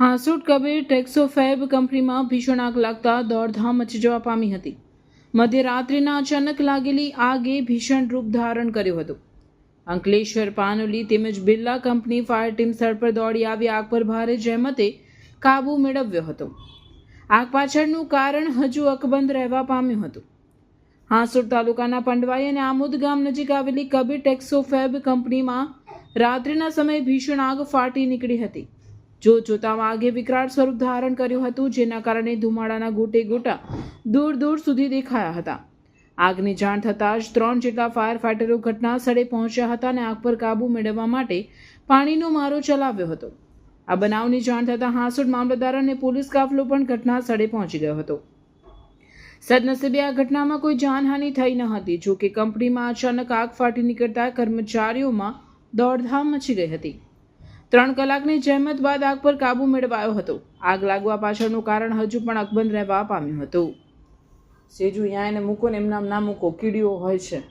હાંસોટ કબીર ટેક્સોફેબ કંપનીમાં ભીષણ આગ લાગતા દોડધામ મચી જવા પામી હતી. મધ્યરાત્રિના અચાનક લાગેલી આગે ભીષણ રૂપ ધારણ કર્યું હતું. અંકલેશ્વર, પાનોલી તેમજ બિરલા કંપની ફાયર ટીમ સ્થળ પર દોડી આવી આગ પર ભારે જહેમતે કાબૂ મેળવ્યો હતો. આગ પાછળનું કારણ હજુ અકબંધ રહેવા પામ્યું હતું. હાંસુર તાલુકાના પંડવાઈ અને આમોદ ગામ નજીક આવેલી કબીર ટેક્સોફેબ કંપનીમાં રાત્રિના સમયે ભીષણ આગ ફાટી નીકળી હતી. જો જોતામાં આગે વિકરાળ સ્વરૂપ ધારણ કર્યું હતું, જેના કારણે ધુમાડાના ગોટે ગોટા દૂર દૂર સુધી દેખાયા હતા. આગની જાણ થતાં જ ત્રણ જેટલા ફાયર ફાઇટરો ઘટના સ્થળે પહોંચ્યા હતા અને આગ પર કાબૂ મેળવવા માટે પાણીનો મારો ચલાવ્યો હતો. આ બનાવની જાણ થતાં હાંસોડ મામલતદાર અને પોલીસ કાફલો પણ ઘટના સ્થળે પહોંચી ગયો હતો. સદનસીબે આ ઘટનામાં કોઈ જાનહાનિ થઈ ન હતી જો કે કંપનીમાં અચાનક આગ ફાટી નીકળતા કર્મચારીઓમાં દોડધામ મચી ગઈ હતી. ત્રણ કલાકની જહેમત બાદ આગ પર કાબૂ મેળવાયો હતો. આગ લાગવા પાછળનું કારણ હજુ પણ અકબંધ રહેવા પામ્યું હતું. સેજુ એને મૂકો ને એમનામ ના મૂકો, કીડીઓ હોય છે.